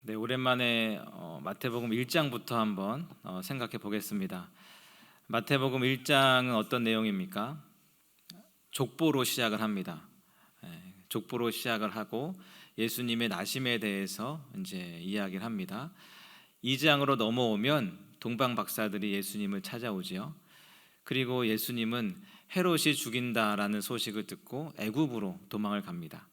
네, 오랜만에 어, 마태복음 1장부터 한번 어, 생각해 보겠습니다. 마태복음 1장은 어떤 내용입니까? 족보로 시작을 합니다. 예, 족보로 시작을 하고 예수님의 나심에 대해서 이제 이야기를 합니다. 2장으로 넘어오면 동방 박사들이 예수님을 찾아오지요. 그리고 예수님은 헤롯이 죽인다라는 소식을 듣고 애굽으로 도망을 갑니다.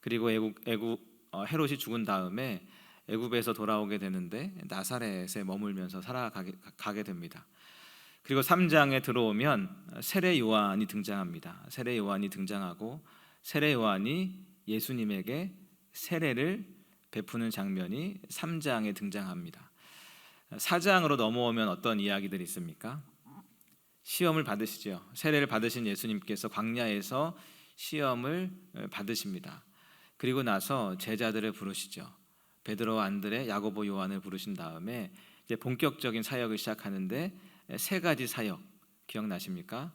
그리고 애굽, 애굽 어, 헤롯이 죽은 다음에 애굽에서 돌아오게 되는데 나사렛에 머물면서 살아가게 가게 됩니다. 그리고 3장에 들어오면 세례 요한이 등장합니다. 세례 요한이 등장하고 세례 요한이 예수님에게 세례를 베푸는 장면이 3장에 등장합니다. 4장으로 넘어오면 어떤 이야기들이 있습니까? 시험을 받으시죠. 세례를 받으신 예수님께서 광야에서 시험을 받으십니다. 그리고 나서 제자들을 부르시죠. 베드로, 안드레, 야고보, 요한을 부르신 다음에 이제 본격적인 사역을 시작하는데 세 가지 사역 기억나십니까?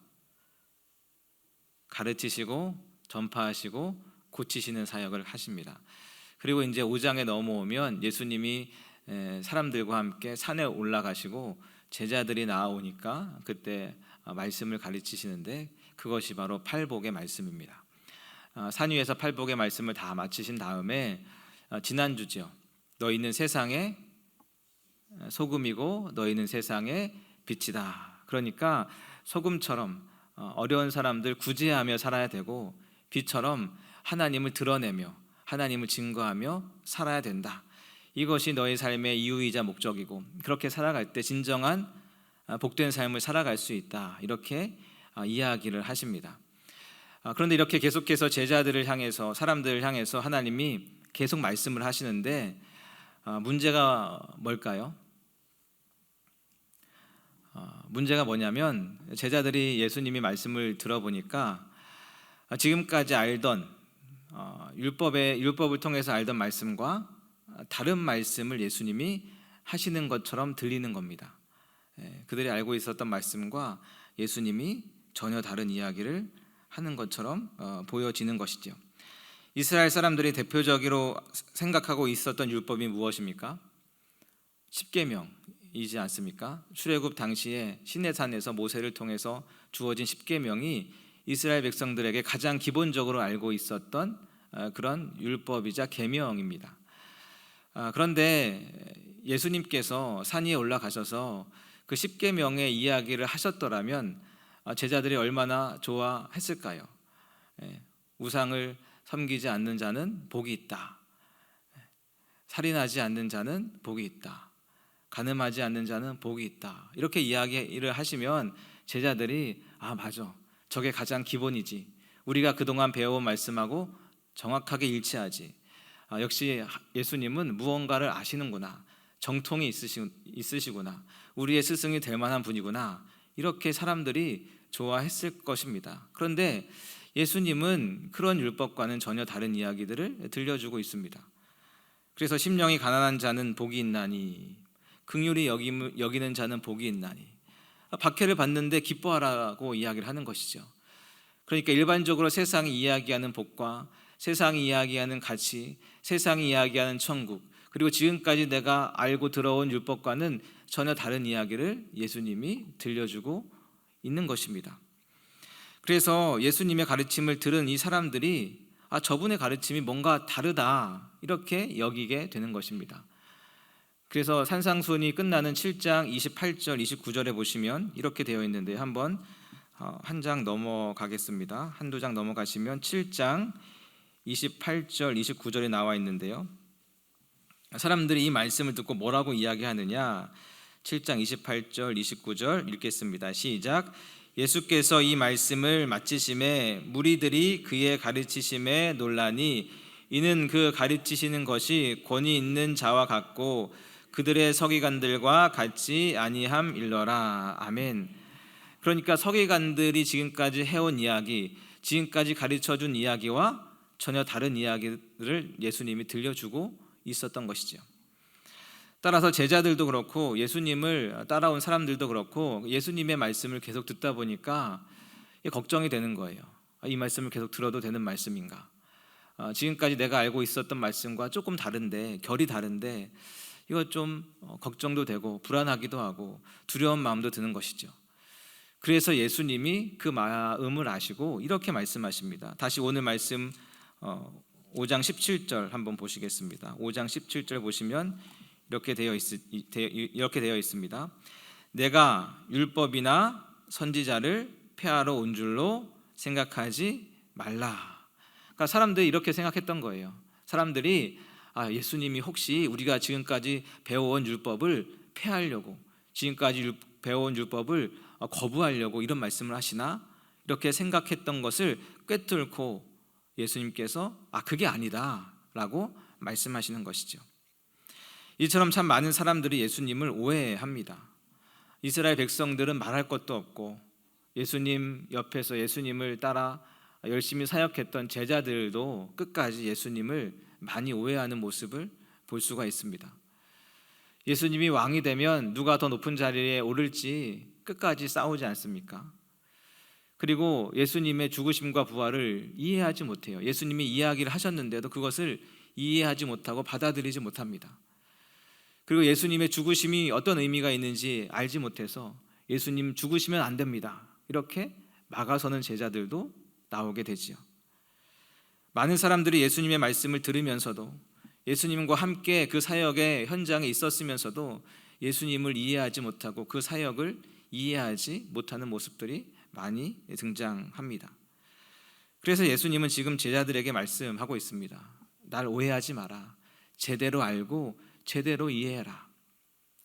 가르치시고 전파하시고 고치시는 사역을 하십니다. 그리고 이제 5장에 넘어오면 예수님이 사람들과 함께 산에 올라가시고 제자들이 나오니까 그때 말씀을 가르치시는데 그것이 바로 팔복의 말씀입니다. 아, 산 위에서 팔복의 말씀을 다 마치신 다음에 아, 지난주죠. 너희는 세상의 소금이고 너희는 세상의 빛이다. 그러니까 소금처럼 어, 어려운 사람들 구제하며 살아야 되고 빛처럼 하나님을 드러내며 하나님을 증거하며 살아야 된다. 이것이 너의 삶의 이유이자 목적이고 그렇게 살아갈 때 진정한 아, 복된 삶을 살아갈 수 있다. 이렇게 아, 이야기를 하십니다. 그런데 이렇게 계속해서 제자들을 향해서 사람들을 향해서 하나님이 계속 말씀을 하시는데 아, 문제가 뭘까요? 아, 문제가 뭐냐면 제자들이 예수님이 말씀을 들어보니까 지금까지 알던 어, 율법의 율법을 통해서 알던 말씀과 다른 말씀을 예수님이 하시는 것처럼 들리는 겁니다. 예, 그들이 알고 있었던 말씀과 예수님이 전혀 다른 이야기를 하는 것처럼 어, 보여지는 것이죠. 이스라엘 사람들이 대표적으로 생각하고 있었던 율법이 무엇입니까? 십계명이지 않습니까? 출애굽 당시에 시내산에서 모세를 통해서 주어진 십계명이 이스라엘 백성들에게 가장 기본적으로 알고 있었던 어, 그런 율법이자 계명입니다. 아, 그런데 예수님께서 산 위에 올라가셔서 그 십계명의 이야기를 하셨더라면 아, 제자들이 얼마나 좋아했을까요? 예, 우상을 섬기지 않는 자는 복이 있다. 살인하지 않는 자는 복이 있다. 가늠하지 않는 자는 복이 있다. 이렇게 이야기를 하시면 제자들이 아 맞아. 저게 가장 기본이지. 우리가 그동안 배워온 말씀하고 정확하게 일치하지. 아, 역시 예수님은 무언가를 아시는구나. 정통이 있으시, 있으시구나. 우리의 스승이 될 만한 분이구나. 이렇게 사람들이 좋아했을 것입니다. 그런데 예수님은 그런 율법과는 전혀 다른 이야기들을 들려주고 있습니다. 그래서 심령이 가난한 자는 복이 있나니 긍휼히 여기는 자는 복이 있나니 박해를 받는데 기뻐하라고 이야기를 하는 것이죠. 그러니까 일반적으로 세상이 이야기하는 복과 세상이 이야기하는 가치, 세상이 이야기하는 천국, 그리고 지금까지 내가 알고 들어온 율법과는 전혀 다른 이야기를 예수님이 들려주고 있는 것입니다. 그래서 예수님의 가르침을 들은 이 사람들이 아, 저분의 가르침이 뭔가 다르다 이렇게 여기게 되는 것입니다. 그래서 산상순이 끝나는 7장 28절 29절에 보시면 이렇게 되어 있는데 한번 어, 한장 넘어가겠습니다. 한두 장 넘어가시면 7장 28절 29절에 나와 있는데요. 사람들이 이 말씀을 듣고 뭐라고 이야기하느냐? 7장 28절 29절 읽겠습니다. 시작. 예수께서 이 말씀을 마치심에 무리들이 그의 가르치심에 논란이 이는 그 가르치시는 것이 권위 있는 자와 같고 그들의 서기관들과 같지 아니함 일러라 아멘. 그러니까 서기관들이 지금까지 해온 이야기, 지금까지 가르쳐 준 이야기와 전혀 다른 이야기를 예수님이 들려주고 있었던 것이죠. 따라서 제자들도 그렇고 예수님을 따라온 사람들도 그렇고 예수님의 말씀을 계속 듣다 보니까 걱정이 되는 거예요. 이 말씀을 계속 들어도 되는 말씀인가? 어, 지금까지 내가 알고 있었던 말씀과 조금 다른데 결이 다른데 이거 좀 어, 걱정도 되고 불안하기도 하고 두려운 마음도 드는 것이죠. 그래서 예수님이 그 마음을 아시고 이렇게 말씀하십니다. 다시 오늘 말씀 어, 5장 17절 한번 보시겠습니다. 5장 17절 보시면 이렇게 되어 있 이렇게 되어 있습니다. 내가 율법이나 선지자를 폐하러 온 줄로 생각하지 말라. 그러니까 사람들이 이렇게 생각했던 거예요. 사람들이 아, 예수님이 혹시 우리가 지금까지 배워온 율법을 폐하려고 지금까지 율, 배워온 율법을 어, 거부하려고 이런 말씀을 하시나 이렇게 생각했던 것을 꿰뚫고 예수님께서 아 그게 아니다라고 말씀하시는 것이죠. 이처럼 참 많은 사람들이 예수님을 오해합니다. 이스라엘 백성들은 말할 것도 없고 예수님 옆에서 예수님을 따라 열심히 사역했던 제자들도 끝까지 예수님을 많이 오해하는 모습을 볼 수가 있습니다. 예수님이 왕이 되면 누가 더 높은 자리에 오를지 끝까지 싸우지 않습니까? 그리고 예수님의 죽으심과 부활을 이해하지 못해요. 예수님이 이야기를 하셨는데도 그것을 이해하지 못하고 받아들이지 못합니다. 그리고 예수님의 죽으심이 어떤 의미가 있는지 알지 못해서 예수님 죽으시면 안 됩니다. 이렇게 막아서는 제자들도 나오게 되지요. 많은 사람들이 예수님의 말씀을 들으면서도 예수님과 함께 그 사역의 현장에 있었으면서도 예수님을 이해하지 못하고 그 사역을 이해하지 못하는 모습들이 많이 등장합니다. 그래서 예수님은 지금 제자들에게 말씀하고 있습니다. 날 오해하지 마라. 제대로 알고 제대로 이해해라.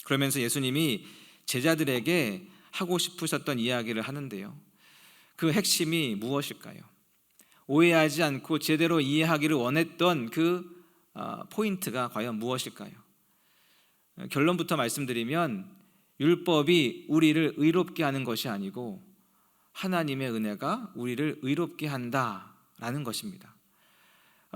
그러면서 예수님이 제자들에게 하고 싶으셨던 이야기를 하는데요. 그 핵심이 무엇일까요? 오해하지 않고 제대로 이해하기를 원했던 그 아, 포인트가 과연 무엇일까요? 결론부터 말씀드리면 율법이 우리를 의롭게 하는 것이 아니고 하나님의 은혜가 우리를 의롭게 한다라는 것입니다.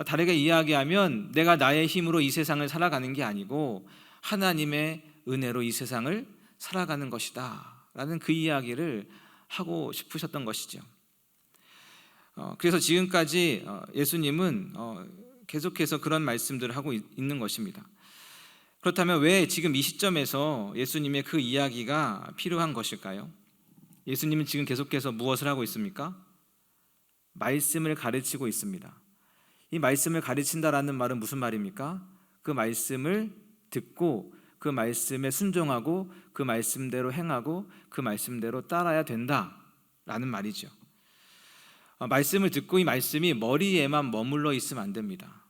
다르게 이야기하면 내가 나의 힘으로 이 세상을 살아가는 게 아니고 하나님의 은혜로 이 세상을 살아가는 것이다 라는 그 이야기를 하고 싶으셨던 것이죠. 어, 그래서 지금까지 어, 예수님은 어, 계속해서 그런 말씀들을 하고 있는 것입니다. 그렇다면 왜 지금 이 시점에서 예수님의 그 이야기가 필요한 것일까요? 예수님은 지금 계속해서 무엇을 하고 있습니까? 말씀을 가르치고 있습니다. 이 말씀을 가르친다라는 말은 무슨 말입니까? 그 말씀을 듣고 그 말씀에 순종하고 그 말씀대로 행하고 그 말씀대로 따라야 된다라는 말이죠. 아, 말씀을 듣고 이 말씀이 머리에만 머물러 있으면 안 됩니다.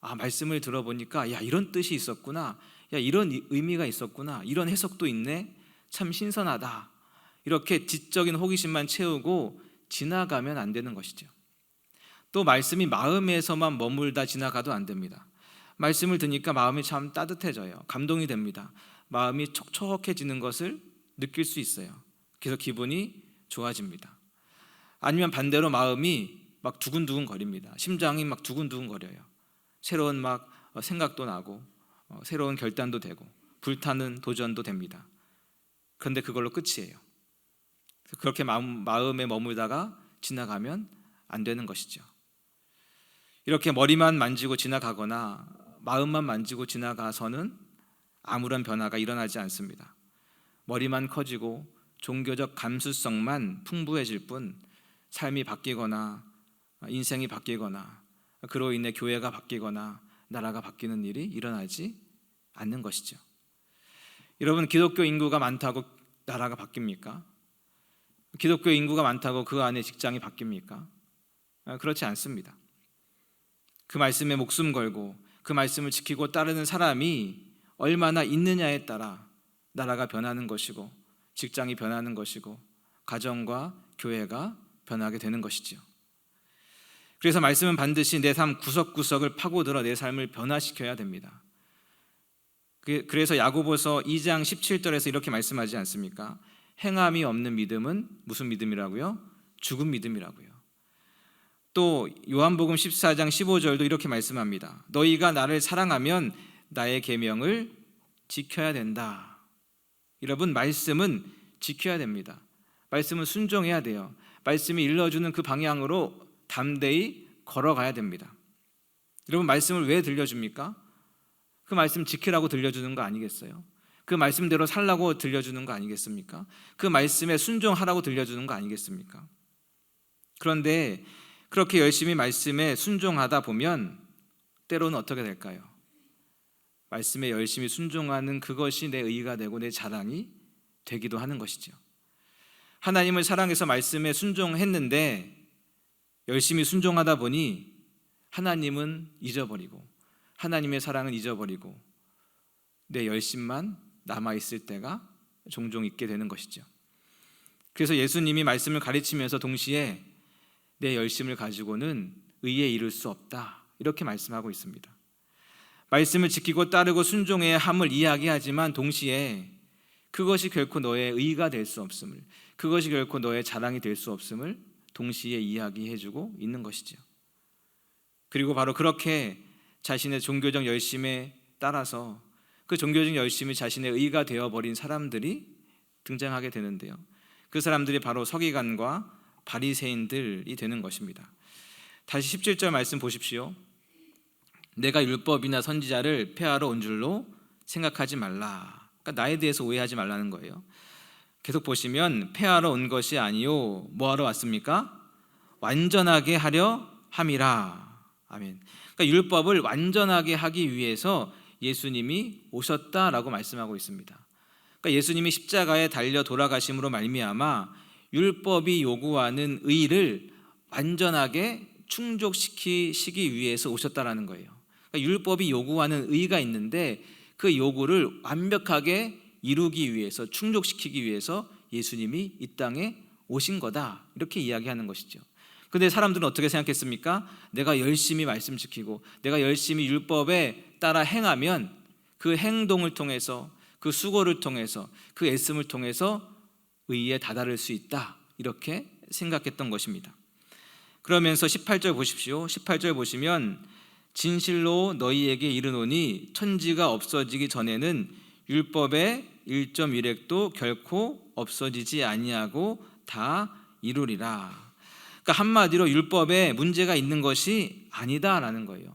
아, 말씀을 들어보니까 야, 이런 뜻이 있었구나. 야, 이런 의미가 있었구나. 이런 해석도 있네. 참 신선하다. 이렇게 지적인 호기심만 채우고 지나가면 안 되는 것이죠. 또 말씀이 마음에서만 머물다 지나가도 안 됩니다. 말씀을 듣니까 마음이 참 따뜻해져요. 감동이 됩니다. 마음이 촉촉해지는 것을 느낄 수 있어요. 그래서 기분이 좋아집니다. 아니면 반대로 마음이 막 두근두근 거립니다. 심장이 막 두근두근 거려요. 새로운 막 어, 생각도 나고 어, 새로운 결단도 되고 불타는 도전도 됩니다. 그런데 그걸로 끝이에요. 그렇게 마음, 마음에 머물다가 지나가면 안 되는 것이죠. 이렇게 머리만 만지고 지나가거나 마음만 만지고 지나가서는 아무런 변화가 일어나지 않습니다. 머리만 커지고 종교적 감수성만 풍부해질 뿐 삶이 바뀌거나 인생이 바뀌거나 그로 인해 교회가 바뀌거나 나라가 바뀌는 일이 일어나지 않는 것이죠. 여러분 기독교 인구가 많다고 나라가 바뀝니까? 기독교 인구가 많다고 그 안에 직장이 바뀝니까? 아, 그렇지 않습니다. 그 말씀에 목숨 걸고 그 말씀을 지키고 따르는 사람이 얼마나 있느냐에 따라 나라가 변하는 것이고 직장이 변하는 것이고 가정과 교회가 변하게 되는 것이지요. 그래서 말씀은 반드시 내 삶 구석구석을 파고들어 내 삶을 변화시켜야 됩니다. 그, 그래서 야고보서 2장 17절에서 이렇게 말씀하지 않습니까? 행함이 없는 믿음은 무슨 믿음이라고요? 죽은 믿음이라고요. 또 요한복음 14장 15절도 이렇게 말씀합니다. 너희가 나를 사랑하면 나의 계명을 지켜야 된다. 여러분 말씀은 지켜야 됩니다. 말씀은 순종해야 돼요. 말씀이 일러주는 그 방향으로 담대히 걸어가야 됩니다. 여러분 말씀을 왜 들려줍니까? 그 말씀 지키라고 들려주는 거 아니겠어요? 그 말씀대로 살라고 들려주는 거 아니겠습니까? 그 말씀에 순종하라고 들려주는 거 아니겠습니까? 그런데 그렇게 열심히 말씀에 순종하다 보면 때로는 어떻게 될까요? 말씀에 열심히 순종하는 그것이 내 의가 되고 내 자랑이 되기도 하는 것이죠. 하나님을 사랑해서 말씀에 순종했는데 열심히 순종하다 보니 하나님은 잊어버리고 하나님의 사랑은 잊어버리고 내 열심만 남아 있을 때가 종종 있게 되는 것이죠. 그래서 예수님이 말씀을 가르치면서 동시에 내 열심을 가지고는 의에 이를 수 없다. 이렇게 말씀하고 있습니다. 말씀을 지키고 따르고 순종해야 함을 이야기하지만 동시에 그것이 결코 너의 의가 될 수 없음을 그것이 결코 너의 자랑이 될 수 없음을 동시에 이야기해 주고 있는 것이죠. 그리고 바로 그렇게 자신의 종교적 열심에 따라서 그 종교적 열심이 자신의 의가 되어 버린 사람들이 등장하게 되는데요. 그 사람들이 바로 서기관과 바리새인들이 되는 것입니다. 다시 17절 말씀 보십시오. 내가 율법이나 선지자를 폐하러 온 줄로 생각하지 말라. 그러니까 나에 대해서 오해하지 말라는 거예요. 계속 보시면 폐하러 온 것이 아니요 뭐 하러 왔습니까? 완전하게 하려 함이라. 아멘. 그러니까 율법을 완전하게 하기 위해서 예수님이 오셨다라고 말씀하고 있습니다. 그러니까 예수님이 십자가에 달려 돌아가심으로 말미암아 율법이 요구하는 의를 완전하게 충족시키시기 위해서 오셨다라는 거예요. 그러니까 율법이 요구하는 의가 있는데 그 요구를 완벽하게 이루기 위해서 충족시키기 위해서 예수님이 이 땅에 오신 거다 이렇게 이야기하는 것이죠. 근데 사람들은 어떻게 생각했습니까? 내가 열심히 말씀 지키고 내가 열심히 율법에 따라 행하면 그 행동을 통해서 그 수고를 통해서 그 애씀을 통해서 의에 다다를 수 있다 이렇게 생각했던 것입니다. 그러면서 18절 보십시오. 18절 보시면 진실로 너희에게 이르노니 천지가 없어지기 전에는 율법의 1.1획도 결코 없어지지 아니하고 다 이루리라. 그러니까 한마디로 율법에 문제가 있는 것이 아니다라는 거예요.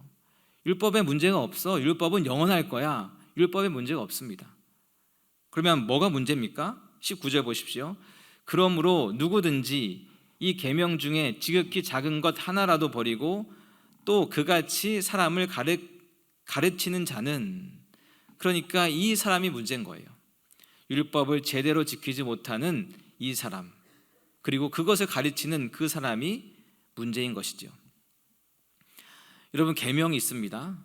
율법에 문제가 없어. 율법은 영원할 거야. 율법에 문제가 없습니다. 그러면 뭐가 문제입니까? 19절 보십시오. 그러므로 누구든지 이 계명 중에 지극히 작은 것 하나라도 버리고 또 그같이 사람을 가르, 가르치는 자는 그러니까 이 사람이 문제인 거예요. 율법을 제대로 지키지 못하는 이 사람 그리고 그것을 가르치는 그 사람이 문제인 것이죠. 여러분 계명이 있습니다.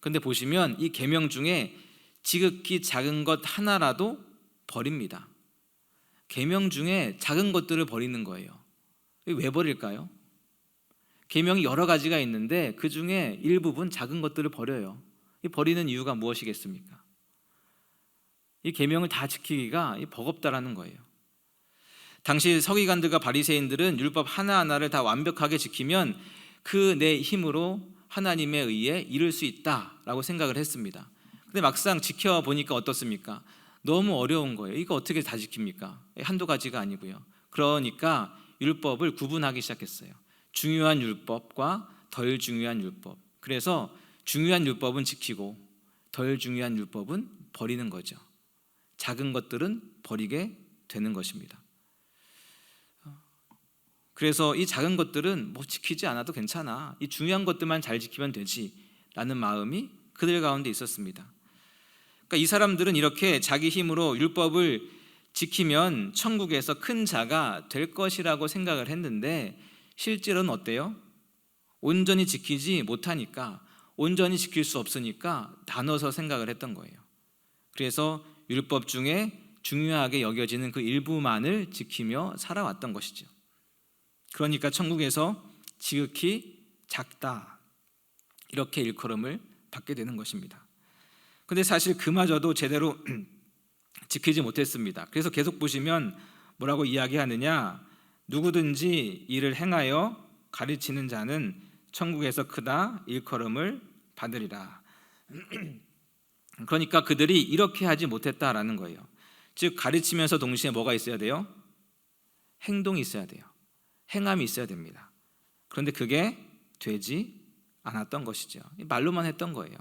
근데 보시면 이 계명 중에 지극히 작은 것 하나라도 버립니다. 계명 중에 작은 것들을 버리는 거예요. 왜 버릴까요? 계명이 여러 가지가 있는데 그 중에 일부분 작은 것들을 버려요. 이 버리는 이유가 무엇이겠습니까? 이 계명을 다 지키기가 버겁다라는 거예요. 당시 서기관들과 바리새인들은 율법 하나하나를 다 완벽하게 지키면 그 내 힘으로 하나님의 의에 이를 수 있다라고 생각을 했습니다. 근데 막상 지켜 보니까 어떻습니까? 너무 어려운 거예요. 이거 어떻게 다 지킵니까? 한두 가지가 아니고요. 그러니까 율법을 구분하기 시작했어요. 중요한 율법과 덜 중요한 율법. 그래서 중요한 율법은 지키고 덜 중요한 율법은 버리는 거죠. 작은 것들은 버리게 되는 것입니다. 그래서 이 작은 것들은 뭐 지키지 않아도 괜찮아. 이 중요한 것들만 잘 지키면 되지 라는 마음이 그들 가운데 있었습니다. 그러니까 이 사람들은 이렇게 자기 힘으로 율법을 지키면 천국에서 큰 자가 될 것이라고 생각을 했는데 실제로는 어때요? 온전히 지키지 못하니까 온전히 지킬 수 없으니까 나눠서 생각을 했던 거예요. 그래서 율법 중에 중요하게 여겨지는 그 일부만을 지키며 살아왔던 것이죠. 그러니까 천국에서 지극히 작다 이렇게 일컬음을 받게 되는 것입니다. 근데 사실 그마저도 제대로 지키지 못했습니다. 그래서 계속 보시면 뭐라고 이야기하느냐? 누구든지 이를 행하여 가르치는 자는 천국에서 크다 일컬음을 받으리라. 그러니까 그들이 이렇게 하지 못했다라는 거예요. 즉 가르치면서 동시에 뭐가 있어야 돼요? 행동이 있어야 돼요. 행함이 있어야 됩니다. 그런데 그게 되지 않았던 것이죠. 말로만 했던 거예요.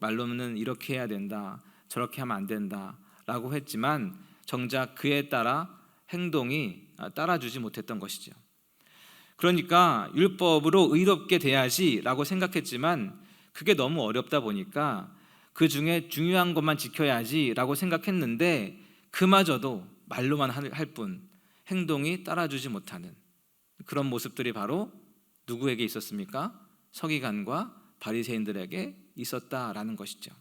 말로는 이렇게 해야 된다, 저렇게 하면 안 된다라고 했지만 정작 그에 따라 행동이 따라주지 못했던 것이죠. 그러니까 율법으로 의롭게 돼야지라고 생각했지만 그게 너무 어렵다 보니까 그 중에 중요한 것만 지켜야지라고 생각했는데 그마저도 말로만 할 뿐 행동이 따라주지 못하는 그런 모습들이 바로 누구에게 있었습니까? 서기관과 바리새인들에게 있었다라는 것이죠.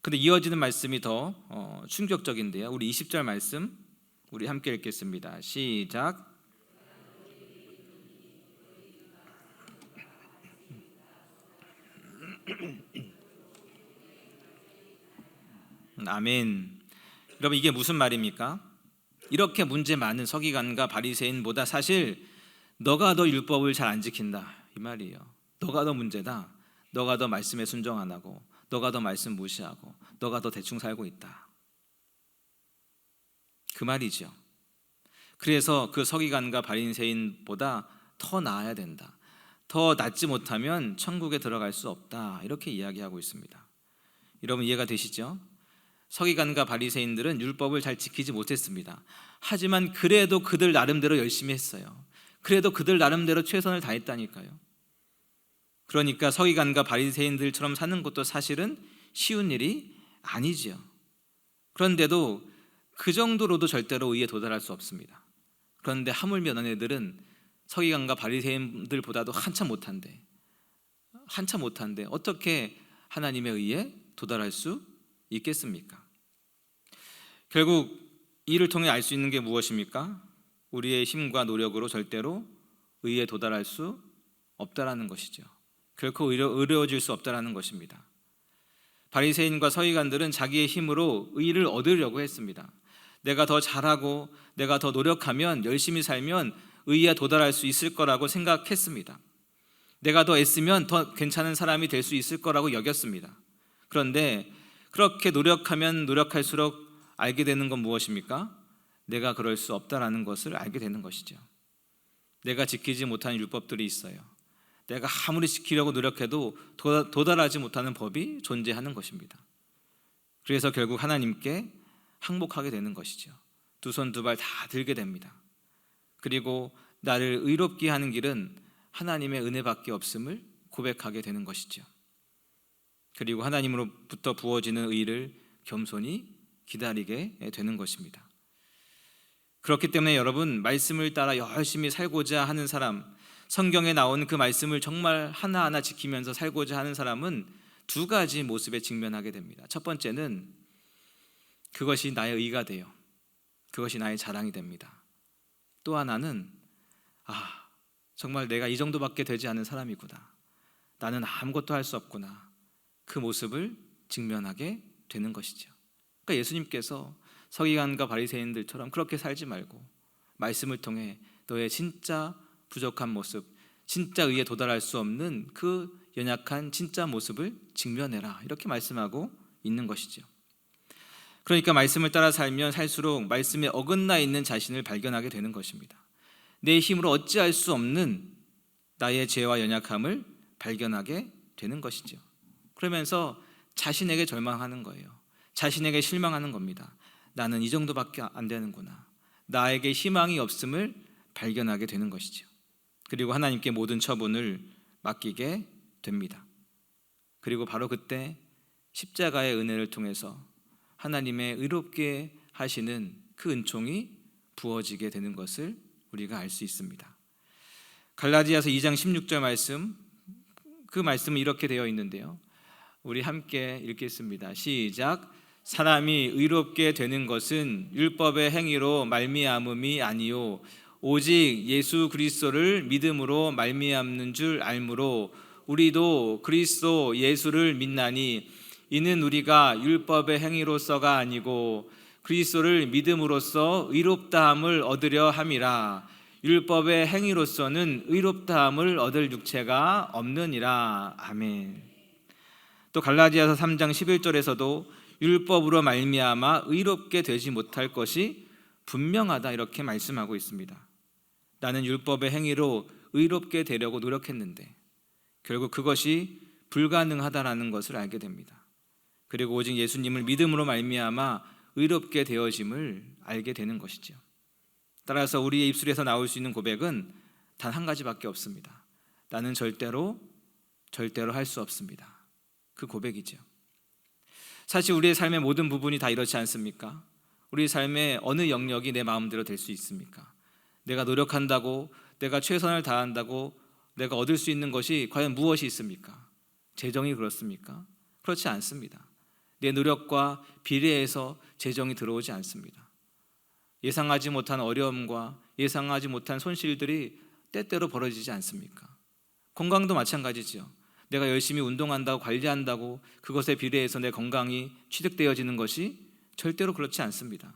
근데 이어지는 말씀이 더 어, 충격적인데요. 우리 20절 말씀 우리 함께 읽겠습니다. 시작. 아멘. 여러분 이게 무슨 말입니까? 이렇게 문제 많은 서기관과 바리새인보다 사실 너가 더 율법을 잘 안 지킨다 이 말이에요. 너가 더 문제다. 너가 더 말씀에 순종 안 하고 너가 더 말씀 무시하고 너가 더 대충 살고 있다. 그 말이죠. 그래서 그 서기관과 바리새인보다 더 나아야 된다. 더 낫지 못하면 천국에 들어갈 수 없다. 이렇게 이야기하고 있습니다. 여러분 이해가 되시죠? 서기관과 바리새인들은 율법을 잘 지키지 못했습니다. 하지만 그래도 그들 나름대로 열심히 했어요. 그래도 그들 나름대로 최선을 다했다니까요. 그러니까 서기관과 바리새인들처럼 사는 것도 사실은 쉬운 일이 아니지요. 그런데도 그 정도로도 절대로 의에 도달할 수 없습니다. 그런데 하물며 너네들은 서기관과 바리새인들보다도 한참 못한데 한참 못한데 어떻게 하나님의 의에 도달할 수 있겠습니까? 결국 이를 통해 알 수 있는 게 무엇입니까? 우리의 힘과 노력으로 절대로 의에 도달할 수 없다라는 것이죠. 결코 의로워질 수 없다라는 것입니다. 바리새인과 서기관들은 자기의 힘으로 의를 얻으려고 했습니다. 내가 더 잘하고 내가 더 노력하면 열심히 살면 의에 도달할 수 있을 거라고 생각했습니다. 내가 더 애쓰면 더 괜찮은 사람이 될 수 있을 거라고 여겼습니다. 그런데 그렇게 노력하면 노력할수록 알게 되는 건 무엇입니까? 내가 그럴 수 없다라는 것을 알게 되는 것이죠. 내가 지키지 못한 율법들이 있어요. 내가 아무리 지키려고 노력해도 도달하지 못하는 법이 존재하는 것입니다. 그래서 결국 하나님께 항복하게 되는 것이죠. 두 손 두 발 다 들게 됩니다. 그리고 나를 의롭게 하는 길은 하나님의 은혜밖에 없음을 고백하게 되는 것이죠. 그리고 하나님으로부터 부어지는 의를 겸손히 기다리게 되는 것입니다. 그렇기 때문에 여러분 말씀을 따라 열심히 살고자 하는 사람, 성경에 나온 그 말씀을 정말 하나하나 지키면서 살고자 하는 사람은 두 가지 모습에 직면하게 됩니다. 첫 번째는 그것이 나의 의가 돼요. 그것이 나의 자랑이 됩니다. 또 하나는 아, 정말 내가 이 정도밖에 되지 않은 사람이구나. 나는 아무것도 할 수 없구나. 그 모습을 직면하게 되는 것이죠. 그러니까 예수님께서 서기관과 바리새인들처럼 그렇게 살지 말고 말씀을 통해 너의 진짜 부족한 모습, 진짜 의에 도달할 수 없는 그 연약한 진짜 모습을 직면해라. 이렇게 말씀하고 있는 것이죠. 그러니까 말씀을 따라 살면 살수록 말씀에 어긋나 있는 자신을 발견하게 되는 것입니다. 내 힘으로 어찌할 수 없는 나의 죄와 연약함을 발견하게 되는 것이죠. 그러면서 자신에게 절망하는 거예요. 자신에게 실망하는 겁니다. 나는 이 정도밖에 안 되는구나. 나에게 희망이 없음을 발견하게 되는 것이죠. 그리고 하나님께 모든 처분을 맡기게 됩니다. 그리고 바로 그때 십자가의 은혜를 통해서 하나님의 의롭게 하시는 그 은총이 부어지게 되는 것을 우리가 알 수 있습니다. 갈라디아서 2장 16절 말씀 그 말씀은 이렇게 되어 있는데요. 우리 함께 읽겠습니다. 시작. 사람이 의롭게 되는 것은 율법의 행위로 말미암음이 아니요 오직 예수 그리스도를 믿음으로 말미암는 줄 알므로 우리도 그리스도 예수를 믿나니 이는 우리가 율법의 행위로서가 아니고 그리스도를 믿음으로써 의롭다함을 얻으려 함이라 율법의 행위로서는 의롭다함을 얻을 육체가 없느니라 아멘. 또 갈라디아서 3장 11절에서도 율법으로 말미암아 의롭게 되지 못할 것이 분명하다 이렇게 말씀하고 있습니다. 나는 율법의 행위로 의롭게 되려고 노력했는데 결국 그것이 불가능하다라는 것을 알게 됩니다. 그리고 오직 예수님을 믿음으로 말미암아 의롭게 되어짐을 알게 되는 것이죠. 따라서 우리의 입술에서 나올 수 있는 고백은 단 한 가지밖에 없습니다. 나는 절대로 절대로 할 수 없습니다. 그 고백이죠. 사실 우리의 삶의 모든 부분이 다 이렇지 않습니까? 우리 삶의 어느 영역이 내 마음대로 될 수 있습니까? 내가 노력한다고, 내가 최선을 다한다고, 내가 얻을 수 있는 것이 과연 무엇이 있습니까? 재정이 그렇습니까? 그렇지 않습니다. 내 노력과 비례해서 재정이 들어오지 않습니다. 예상하지 못한 어려움과 예상하지 못한 손실들이 때때로 벌어지지 않습니까? 건강도 마찬가지지요. 내가 열심히 운동한다고 관리한다고 그것에 비례해서 내 건강이 취득되어지는 것이 절대로 그렇지 않습니다.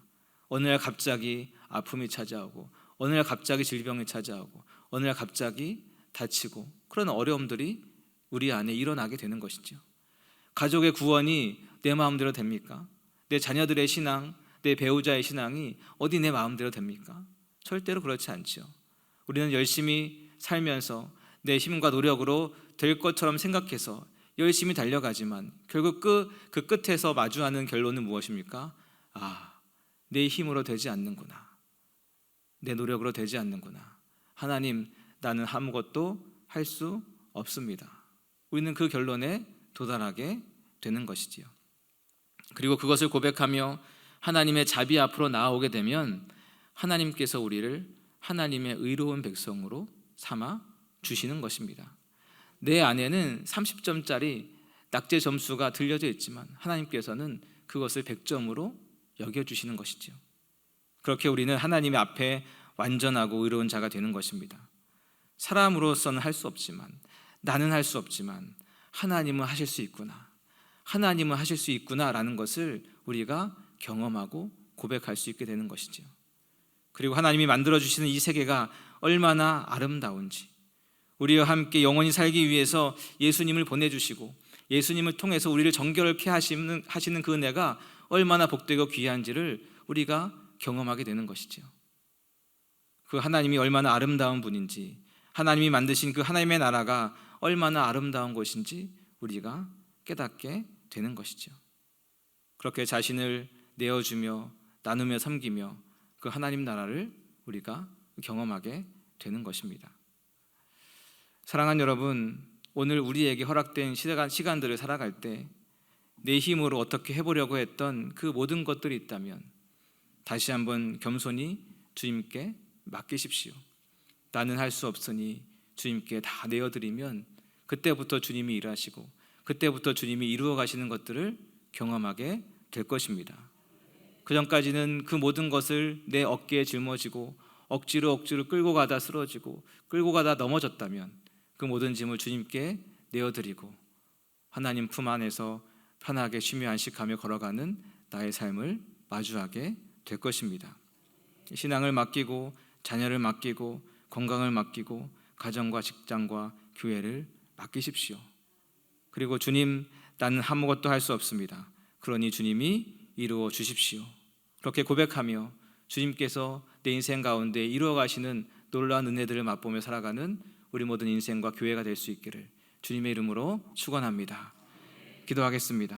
어느 날 갑자기 아픔이 찾아오고 어느 날 갑자기 질병이 찾아오고 어느 날 갑자기 다치고 그런 어려움들이 우리 안에 일어나게 되는 것이죠. 가족의 구원이 내 마음대로 됩니까? 내 자녀들의 신앙, 내 배우자의 신앙이 어디 내 마음대로 됩니까? 절대로 그렇지 않죠. 우리는 열심히 살면서 내 힘과 노력으로 될 것처럼 생각해서 열심히 달려가지만 결국 그, 그 끝에서 마주하는 결론은 무엇입니까? 아, 내 힘으로 되지 않는구나. 내 노력으로 되지 않는구나. 하나님, 나는 아무것도 할 수 없습니다. 우리는 그 결론에 도달하게 되는 것이지요. 그리고 그것을 고백하며 하나님의 자비 앞으로 나아오게 되면 하나님께서 우리를 하나님의 의로운 백성으로 삼아 주시는 것입니다. 내 안에는 30점짜리 낙제 점수가 들려져 있지만 하나님께서는 그것을 100점으로 여겨 주시는 것이죠. 그렇게 우리는 하나님의 앞에 완전하고 의로운 자가 되는 것입니다. 사람으로서는 할 수 없지만 나는 할 수 없지만 하나님은 하실 수 있구나. 하나님은 하실 수 있구나라는 것을 우리가 경험하고 고백할 수 있게 되는 것이죠. 그리고 하나님이 만들어 주시는 이 세계가 얼마나 아름다운지 우리와 함께 영원히 살기 위해서 예수님을 보내 주시고 예수님을 통해서 우리를 정결케 하시는 하시는 그 은혜가 얼마나 복되고 귀한지를 우리가 경험하게 되는 것이죠. 그 하나님이 얼마나 아름다운 분인지 하나님이 만드신 그 하나님의 나라가 얼마나 아름다운 것인지 우리가 깨닫게 되는 것이죠. 그렇게 자신을 내어주며 나누며 섬기며 그 하나님 나라를 우리가 경험하게 되는 것입니다. 사랑하는 여러분, 오늘 우리에게 허락된 시간, 시간들을 살아갈 때 내 힘으로 어떻게 해보려고 했던 그 모든 것들이 있다면 다시 한번 겸손히 주님께 맡기십시오. 나는 할 수 없으니 주님께 다 내어드리면 그때부터 주님이 일하시고 그때부터 주님이 이루어 가시는 것들을 경험하게 될 것입니다. 그 전까지는 그 모든 것을 내 어깨에 짊어지고 억지로 억지로 끌고 가다 쓰러지고 끌고 가다 넘어졌다면 그 모든 짐을 주님께 내어드리고 하나님 품 안에서 편하게 쉬며 안식하며 걸어가는 나의 삶을 마주하게 될 것입니다. 신앙을 맡기고 자녀를 맡기고 건강을 맡기고 가정과 직장과 교회를 맡기십시오. 그리고 주님 나는 아무것도 할 수 없습니다. 그러니 주님이 이루어 주십시오. 그렇게 고백하며 주님께서 내 인생 가운데 이루어 가시는 놀라운 은혜들을 맛보며 살아가는 우리 모든 인생과 교회가 될 수 있기를 주님의 이름으로 축원합니다. 기도하겠습니다.